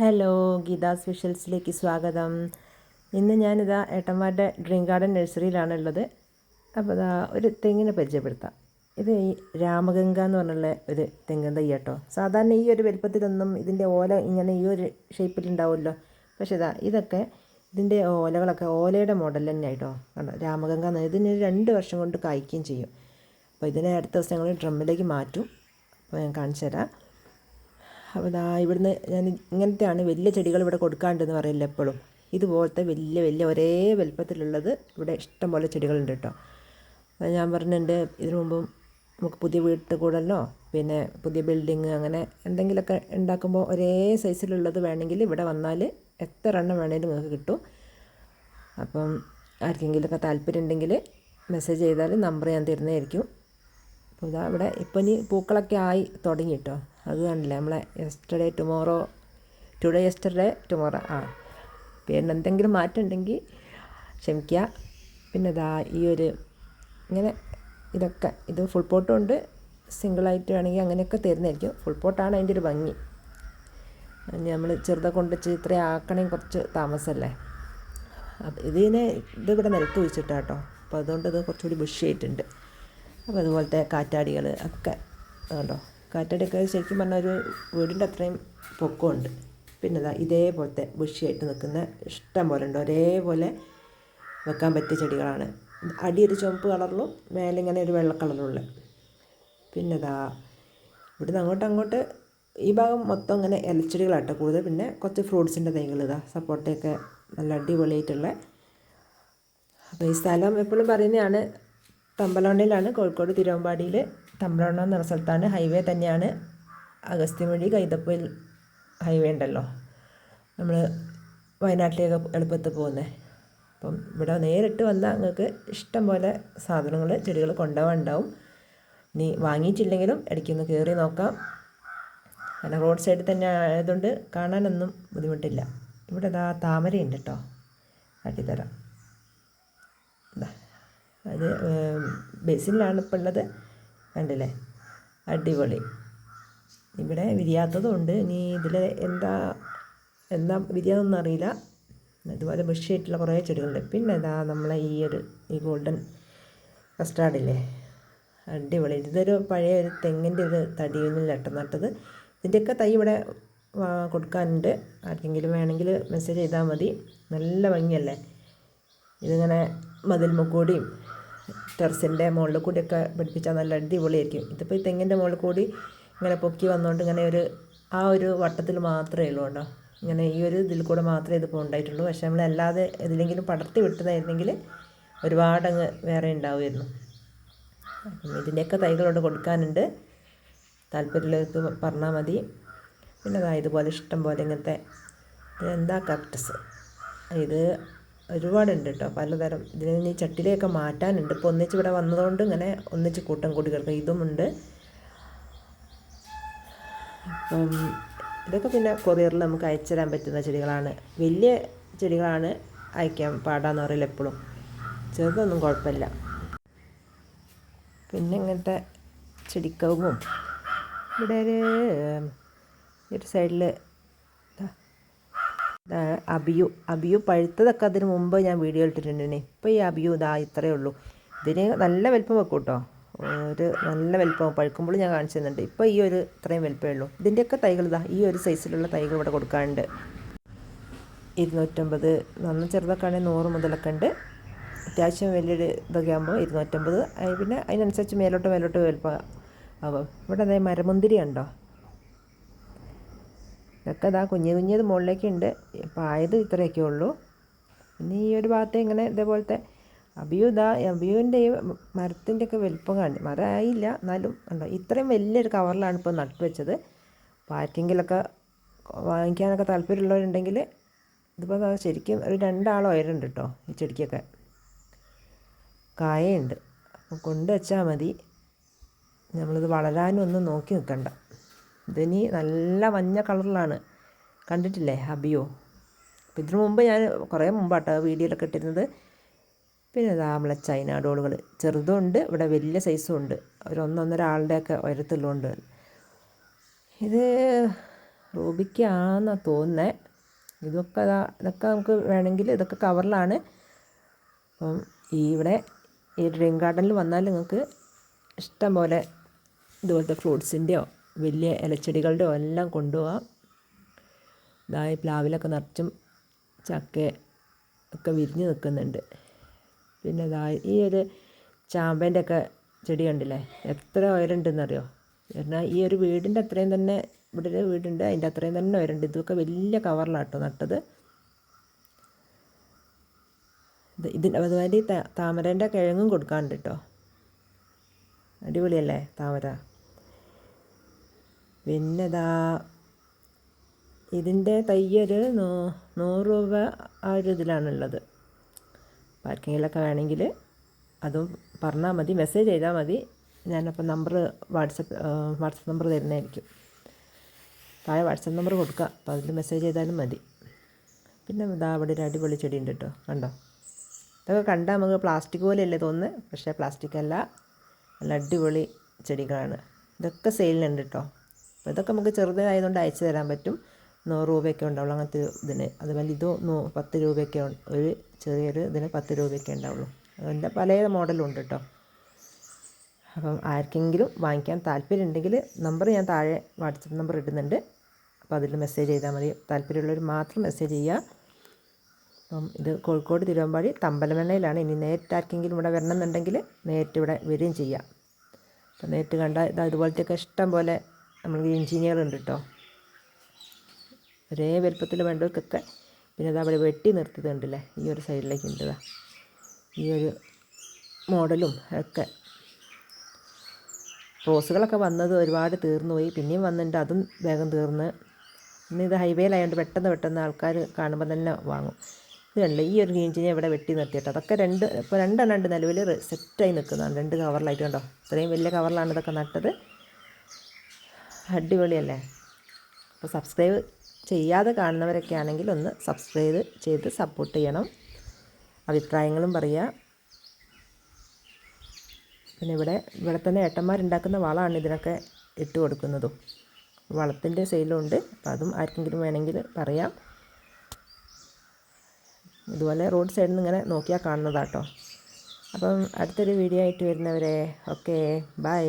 Hello Gita സ്പെഷ്യൽസിലേക്ക് സ്വാഗതം. ഇന്ന് ഞാനിതാ ഏട്ടന്മാരുടെ ഡ്രീം ഗാർഡൻ നഴ്സറിയിലാണ് ഉള്ളത് അപ്പോൾ ഇതാ ഒരു തെങ്ങിനെ പരിചയപ്പെടുത്താം. ഇത് ഈ രാമഗംഗ എന്ന് പറഞ്ഞുള്ള ഒരു തെങ്ങിൻ തൈ കേട്ടോ സാധാരണ ഈ ഒരു വലുപ്പത്തിലൊന്നും ഇതിന്റെ ഓല ഇങ്ങനെ ഈ ഒരു ഷേപ്പിലുണ്ടാവുമല്ലോ. പക്ഷേ ഇതാ ഇതൊക്കെ ഇതിന്റെ ഓലകളൊക്കെ ഓലയുടെ മോഡൽ തന്നെ ആയിട്ടോ കണ്ടോ? രാമഗംഗ എന്ന് ഇതിന് രണ്ട് വർഷം കൊണ്ട് കായ്ക്കുകയും ചെയ്യും. അപ്പോൾ ഇതിനെ അടുത്ത ദിവസം ഞങ്ങൾ ഡ്രമ്മിലേക്ക് മാറ്റും. അപ്പോൾ ഞാൻ കാണിച്ചു തരാം ഇതാ ഇവിടുന്ന് ഞാൻ ഇങ്ങനത്തെയാണ് വലിയ ചെടികൾ ഇവിടെ കൊടുക്കാണ്ടെന്ന് പറയില്ല എപ്പോഴും. ഇതുപോലത്തെ വലിയ വലിയ ഒരേ വലുപ്പത്തിലുള്ളത് ഇവിടെ ഇഷ്ടം പോലെ ചെടികളുണ്ട് കേട്ടോ. അത് ഞാൻ പറഞ്ഞിട്ടുണ്ട് ഇതിനു മുമ്പും നമുക്ക് പുതിയ വീട്ട് കൂടലോ പിന്നെ പുതിയ ബിൽഡിങ് അങ്ങനെ എന്തെങ്കിലുമൊക്കെ ഉണ്ടാക്കുമ്പോൾ ഒരേ സൈസിലുള്ളത് വേണമെങ്കിൽ ഇവിടെ വന്നാൽ എത്ര എണ്ണം വേണമെങ്കിലും നിങ്ങൾക്ക് കിട്ടും. അപ്പം ആർക്കെങ്കിലുമൊക്കെ താല്പര്യം ഉണ്ടെങ്കിൽ മെസ്സേജ് ചെയ്താൽ നമ്പർ ഞാൻ തരുന്നതായിരിക്കും. അപ്പോൾ ഇതാ ഇവിടെ ഇപ്പം ഇനി പൂക്കളൊക്കെ ആയി തുടങ്ങി കേട്ടോ അത് കണ്ടില്ലേ? നമ്മളെ yesterday tomorrow today yesterday tomorrow ആ. പേരിന് എന്തെങ്കിലും മാറ്റം ഉണ്ടെങ്കിൽ ക്ഷമിക്കുക പിന്നെ ഇതാ ഈ ഒരു ഇങ്ങനെ ഇതൊക്കെ ഇത് ഫുൾ പോട്ടും ഉണ്ട്. സിംഗിളായിട്ട് വേണമെങ്കിൽ അങ്ങനെയൊക്കെ തരുന്നതായിരിക്കും. ഫുൾ പോട്ടാണ് അതിന്റെ ഒരു ഭംഗി. ഇനി നമ്മൾ ചെറുതൊക്കെ കൊണ്ട് വെച്ച് ഇത്രയും ആക്കണമെങ്കിൽ കുറച്ച് താമസമല്ലേ? അപ്പം ഇതിനെ ഇതിവിടെ നിലത്ത് വെച്ചിട്ടാട്ടോ അപ്പോൾ അതുകൊണ്ട് ഇത് കുറച്ചുകൂടി ബുഷിയായിട്ടുണ്ട് അപ്പോൾ അതുപോലത്തെ കാറ്റാടികൾ ഒക്കെ ഉണ്ടോ കാറ്റാടിയൊക്കെ ശരിക്കും പറഞ്ഞാൽ ഒരു വീടിന്റെ അത്രയും പൊക്കമുണ്ട്. പിന്നെ ഇതേപോലത്തെ ബുഷിയായിട്ട് നിൽക്കുന്ന ഇഷ്ടം പോലെ ഉണ്ട്. ഒരേപോലെ വെക്കാൻ പറ്റിയ ചെടികളാണ്. അടി ഒരു ചുവപ്പ് കളറിലും മേലെ ഇങ്ങനെ ഒരു വെള്ള കളറുള്ള പിന്നെ ഇതാ ഇവിടുന്ന് അങ്ങോട്ട് അങ്ങോട്ട് ഈ ഭാഗം മൊത്തം ഇങ്ങനെ ഇലച്ചെടികളാട്ടോ കൂടുതൽ. പിന്നെ കുറച്ച് ഫ്രൂട്ട്സിന്റെ തൈകൾ ഇതാ സപ്പോട്ടയൊക്കെ നല്ല അടിപൊളിയായിട്ടുള്ള. അപ്പോൾ ഈ സ്ഥലം എപ്പോഴും പറയുന്നതാണ് തമ്പലോണ്ടയിലാണ് കോഴിക്കോട് തിരുവമ്പാടിയിൽ തമ്പലോണ്ട എന്ന സ്ഥലത്താണ് ഹൈവേ തന്നെയാണ്. അഗസ്ത്യമൊഴി കൈതപ്പൊയിൽ ഹൈവേ ഉണ്ടല്ലോ. നമ്മൾ വയനാട്ടിലേക്ക് എളുപ്പത്തിൽ പോകുന്നത് അപ്പം ഇവിടെ നേരിട്ട് വന്നാൽ നിങ്ങൾക്ക് ഇഷ്ടം പോലെ സാധനങ്ങൾ ചെടികൾ കൊണ്ടുപോകാനുണ്ടാവും. നീ വാങ്ങിയിട്ടില്ലെങ്കിലും ഇടയ്ക്കൊന്ന് കയറി നോക്കാം. കാരണം റോഡ് സൈഡിൽ തന്നെ ആയതുകൊണ്ട് കാണാനൊന്നും ബുദ്ധിമുട്ടില്ല. ഇവിടെ ഇതാ താമരയുണ്ട് കേട്ടോ. കാട്ടിത്തരാം. ഇതാ അത് ബസ്സിലാണ് ഇപ്പോൾ ഉള്ളത് കണ്ടില്ലേ? അടിപൊളി. ഇവിടെ വിരിയാത്തതുണ്ട്. ഇനി ഇതിൽ എന്താ എന്താ വിരിയാതൊന്നും അറിയില്ല. അതുപോലെ ബഷിയായിട്ടുള്ള കുറേ ചെടികളുണ്ട്. പിന്നെ ഇതാ നമ്മളെ ഈ ഒരു ഈ ഗോൾഡൻ കസ്റ്റാർഡില്ലേ? അടിപൊളി. ഇതൊരു പഴയ ഒരു തെങ്ങിന്റെ ഒരു തടിയിൽ നട്ടത്. ഇതിന്റെയൊക്കെ തൈ ഇവിടെ കൊടുക്കാനുണ്ട്. ആർക്കെങ്കിലും വേണമെങ്കിൽ മെസ്സേജ് ചെയ്താൽ മതി. നല്ല ഭംഗിയല്ലേ? ഇതിങ്ങനെ മതിൽമുക്കൂടിയും ടെറസിന്റെ മുകളിൽ കൂടിയൊക്കെ പിടിപ്പിച്ചാൽ നല്ല അടിപൊളിയായിരിക്കും. ഇതിപ്പോൾ ഈ തെങ്ങിന്റെ മുകളിൽ കൂടി ഇങ്ങനെ പൊക്കി വന്നുകൊണ്ട് ഇങ്ങനെ ഒരു ആ ഒരു വട്ടത്തിൽ മാത്രമേ ഉള്ളൂ കേട്ടോ. ഇങ്ങനെ ഈ ഒരു ഇതിൽ കൂടെ മാത്രമേ ഇതിപ്പോൾ ഉണ്ടായിട്ടുള്ളൂ. പക്ഷേ നമ്മളല്ലാതെ ഇതിലെങ്കിലും പടർത്തി വിട്ടതായിരുന്നെങ്കിൽ ഒരുപാടങ്ങ് വേറെ ഉണ്ടാവുമായിരുന്നു. അപ്പം ഇതിന്റെയൊക്കെ തൈകളോട് കൊടുക്കാനുണ്ട്. താല്പര്യമുള്ളവർക്ക് പറഞ്ഞാൽ മതി. പിന്നെ ഇതുപോലെ ഇഷ്ടം പോലെ ഇങ്ങനത്തെ ഇതെന്താ കക്ടസ് ഇത് ഒരുപാടുണ്ട് കേട്ടോ പലതരം. ഇതിന് ഇനി ചട്ടിലൊക്കെ മാറ്റാനുണ്ട്. ഇപ്പോൾ ഒന്നിച്ച് ഇവിടെ വന്നതുകൊണ്ട് ഇങ്ങനെ ഒന്നിച്ച് കൂട്ടം കൂടി കിടക്കും. ഇതുമുണ്ട് അപ്പം ഇതൊക്കെ പിന്നെ കൊറിയറിൽ നമുക്ക് അയച്ചു തരാൻ പറ്റുന്ന ചെടികളാണ്. വലിയ ചെടികളാണ് അയക്കാൻ പാടാന്ന് പറയില്ല എപ്പോഴും ചെറുതൊന്നും കുഴപ്പമില്ല. പിന്നെ ഇങ്ങനത്തെ ചെടിക്കവും ഇവിടെ ഒരു ഒരു സൈഡിൽ അബിയു അബിയു പഴുത്തതൊക്കെ അതിന് മുമ്പ് ഞാൻ വീഡിയോ ഇട്ടിട്ടുണ്ട് ഇപ്പോൾ ഈ അബിയു ഇതാ ഇത്രയേ ഉള്ളൂ. ഇതിന് നല്ല വലിപ്പം വെക്കും കേട്ടോ ഒരു നല്ല വലിപ്പം പഴുക്കുമ്പോൾ ഞാൻ കാണിച്ചു തന്നിട്ട് ഇപ്പോൾ ഈ ഒരു ഇത്രയും വലിപ്പമേ ഉള്ളൂ. ഇതിന്റെയൊക്കെ തൈകൾ ഇതാ ഈ ഒരു സൈസിലുള്ള തൈകൾ ഇവിടെ കൊടുക്കാനുണ്ട്. ഇരുന്നൂറ്റമ്പത് നന്ന ചെറുതൊക്കെ ആണെങ്കിൽ നൂറ് മുതലൊക്കെ ഉണ്ട്. അത്യാവശ്യം വലിയൊരു ഇതൊക്കെ ആകുമ്പോൾ ഇരുന്നൂറ്റമ്പത്. പിന്നെ അതിനനുസരിച്ച് മേലോട്ട് മേലോട്ട് വലിപ്പം ആകും ഇവിടെ അതേ മരമുന്തിരി ഉണ്ടോ? ഇതൊക്കെ ഇതാ കുഞ്ഞു കുഞ്ഞത് മുകളിലേക്കുണ്ട്. ആയത് ഇത്രയൊക്കെ ഉള്ളൂ. പിന്നെ ഈ ഒരു ഭാഗത്ത് ഇങ്ങനെ ഇതേപോലത്തെ അബിയു ഇതാ അബിയുവിന്റെ ഈ മരത്തിന്റെ ഒക്കെ വലിപ്പം കാണി മരമായില്ല എന്നാലും ഉണ്ടോ ഇത്രയും വലിയൊരു കവറിലാണ് ഇപ്പോൾ നട്ടു വെച്ചത്. അപ്പോൾ ആർക്കെങ്കിലൊക്കെ വാങ്ങിക്കാനൊക്കെ താല്പര്യമുള്ളവരുണ്ടെങ്കിൽ ഇതിപ്പോൾ ശരിക്കും ഒരു രണ്ടാളോ ഉയരുണ്ട് കേട്ടോ ഈ ചെടിക്കൊക്കെ. കായുണ്ട് അപ്പോൾ കൊണ്ടുവച്ചാൽ മതി. നമ്മളിത് വളരാനും ഒന്നും നോക്കി നിൽക്കണ്ട ഇതിനി നല്ല മഞ്ഞ കളറിലാണ്. കണ്ടിട്ടില്ലേ അബിയോ അപ്പം ഇതിനു മുമ്പ് ഞാൻ കുറേ മുമ്പാട്ടോ വീഡിയോയിലൊക്കെ ഇട്ടിരുന്നത്. പിന്നെ ഇതാ നമ്മളെ ചൈന ഡോളുകൾ ചെറുതും ഉണ്ട് ഇവിടെ വലിയ സൈസും ഉണ്ട്. ഒരു ഒന്നൊന്നര ആളുടെയൊക്കെ ഉയരത്തുള്ളതുകൊണ്ട് ഇത് റൂബിക്കാണെന്നാണ് തോന്നുന്നത് ഇതൊക്കെ ഇതൊക്കെ നമുക്ക് വേണമെങ്കിൽ ഇതൊക്കെ കവറിലാണ്. അപ്പം ഈ ഇവിടെ ഈ ഡ്രീം ഗാർഡനിൽ വന്നാൽ നിങ്ങൾക്ക് ഇഷ്ടം പോലെ ഇതുപോലത്തെ ഫ്രൂട്ട്സിന്റെയോ വലിയ ഇലച്ചെടികളുടെ എല്ലാം കൊണ്ടുപോകാം ഇതായി പ്ലാവിലൊക്കെ നിറച്ചും ചക്ക ഒക്കെ വിരിഞ്ഞ് നിൽക്കുന്നുണ്ട്. പിന്നെ ഇതാ ഈ ഒരു ചാമ്പേന്റെ ഒക്കെ ചെടി കണ്ടില്ലേ? എത്ര ഉയരമുണ്ടെന്നറിയോ? എന്നാൽ ഈ ഒരു വീടിന്റെ അത്രയും തന്നെ ഇവിടെ ഒരു വീടുണ്ട് അതിന്റെ അത്രയും തന്നെ ഉയരണ്ട് ഇതൊക്കെ വലിയ കവറിലാട്ടോ നട്ടത്. ഇത് ഇതിന് അതുമാതിരി താമരേന്റെ കിഴങ്ങും കൊടുക്കാറുണ്ട് കേട്ടോ. അടിപൊളിയല്ലേ താമര? പിന്നെ ഇതാ ഇതിന്റെ തയ്യൊരു നൂറ് രൂപ ആ ഒരു ഇതിലാണുള്ളത്. പാർക്കിങ്ങിലൊക്കെ വേണമെങ്കിൽ അതും പറഞ്ഞാൽ മതി മെസ്സേജ് ചെയ്താൽ മതി. ഞാനപ്പോൾ നമ്പർ വാട്സപ്പ് വാട്സപ്പ് നമ്പർ തരുന്നതായിരിക്കും. താഴെ വാട്സപ്പ് നമ്പർ കൊടുക്കുക അപ്പോൾ അതിൽ മെസ്സേജ് ചെയ്താലും മതി. പിന്നെ ഇതാ അവിടെ ഒരു അടിപൊളി ചെടി ഉണ്ട് കേട്ടോ കണ്ടോ? ഇതൊക്കെ കണ്ടാൽ നമുക്ക് പ്ലാസ്റ്റിക് പോലെയല്ലേ തോന്നുന്നത് പക്ഷേ പ്ലാസ്റ്റിക് അല്ല. നല്ല അടിപൊളി ചെടികളാണ്. ഇതൊക്കെ സെയിലിനുണ്ട് കേട്ടോ. അപ്പോൾ ഇതൊക്കെ നമുക്ക് ചെറുതായതുകൊണ്ട് അയച്ചു തരാൻ പറ്റും. നൂറ് രൂപയൊക്കെ ഉണ്ടാവുള്ളൂ അങ്ങനത്തെ ഇതിന്. അതുപോലെ ഇത് പത്ത് രൂപയൊക്കെ ഒരു ചെറിയൊരു ഇതിന് പത്ത് രൂപയൊക്കെ ഉണ്ടാവുള്ളൂ. അതിന്റെ പല മോഡലും ഉണ്ട് കേട്ടോ. അപ്പം ആർക്കെങ്കിലും വാങ്ങിക്കാൻ താല്പര്യം ഉണ്ടെങ്കിൽ നമ്പർ ഞാൻ താഴെ വാട്സപ്പ് നമ്പർ ഇടുന്നുണ്ട്. അപ്പോൾ അതിൽ മെസ്സേജ് ചെയ്താൽ മതി. താല്പര്യമുള്ളവർ മാത്രം മെസ്സേജ് ചെയ്യുക. അപ്പം ഇത് കോഴിക്കോട് തിരുവമ്പാടി തമ്പലമെണ്ണയിലാണ് ഇനി നേരിട്ട് ആർക്കെങ്കിലും ഇവിടെ വരണമെന്നുണ്ടെങ്കിൽ നേരിട്ട് ഇവിടെ വരികയും ചെയ്യാം. അപ്പോൾ നേരിട്ട് കണ്ടാൽ ഇതാ ഇതുപോലത്തെയൊക്കെ ഇഷ്ടം പോലെ നമ്മൾ എഞ്ചിനീയർ ഉണ്ട് കേട്ടോ ഒരേ വലുപ്പത്തിൽ വേണ്ടവർക്കൊക്കെ പിന്നെ അത് അവിടെ വെട്ടി നിർത്തിയതുണ്ടല്ലേ? ഈ ഒരു സൈഡിലേക്ക് ഉണ്ട് ഈ ഒരു മോഡലും ഒക്കെ. റോസുകളൊക്കെ വന്നത് ഒരുപാട് തീർന്നു പോയി. പിന്നെയും വന്നിട്ടുണ്ട് അതും വേഗം തീർന്ന്. ഇന്ന് ഇത് ഹൈവേയിലായതുകൊണ്ട് പെട്ടെന്ന് പെട്ടെന്ന് ആൾക്കാർ കാണുമ്പോൾ തന്നെ വാങ്ങും. ഇത് കണ്ടില്ല ഈ ഒരു ഗീഞ്ചിനെ ഇവിടെ വെട്ടി നിർത്തിയിട്ട് അതൊക്കെ രണ്ട് ഇപ്പോൾ രണ്ടെണ്ണം ഉണ്ട് നിലവിൽ സെറ്റായി നിൽക്കുന്നതാണ്. രണ്ട് കവറിലായിട്ട് കണ്ടോ? ഇത്രയും വലിയ കവറിലാണ് ഇതൊക്കെ നട്ടത്. അടിപൊളിയല്ലേ? അപ്പോൾ സബ്സ്ക്രൈബ് ചെയ്യാതെ കാണുന്നവരൊക്കെ ആണെങ്കിൽ ഒന്ന് സബ്സ്ക്രൈബ് ചെയ്ത് സപ്പോർട്ട് ചെയ്യണം. അഭിപ്രായങ്ങളും പറയുക. പിന്നെ ഇവിടെ ഇവിടെ തന്നെ ഏട്ടന്മാരുണ്ടാക്കുന്ന വളമാണ് ഇതിനൊക്കെ ഇട്ട് കൊടുക്കുന്നതും. വളത്തിന്റെ സെയിലുണ്ട് അപ്പോൾ അതും ആർക്കെങ്കിലും വേണമെങ്കിൽ പറയാം. ഇതുപോലെ റോഡ് സൈഡിൽ നിന്ന് ഇങ്ങനെ നോക്കിയാൽ കാണുന്നതാട്ടോ. അപ്പം അടുത്തൊരു വീഡിയോ ആയിട്ട് വരുന്നവരെ ഓക്കെ ബൈ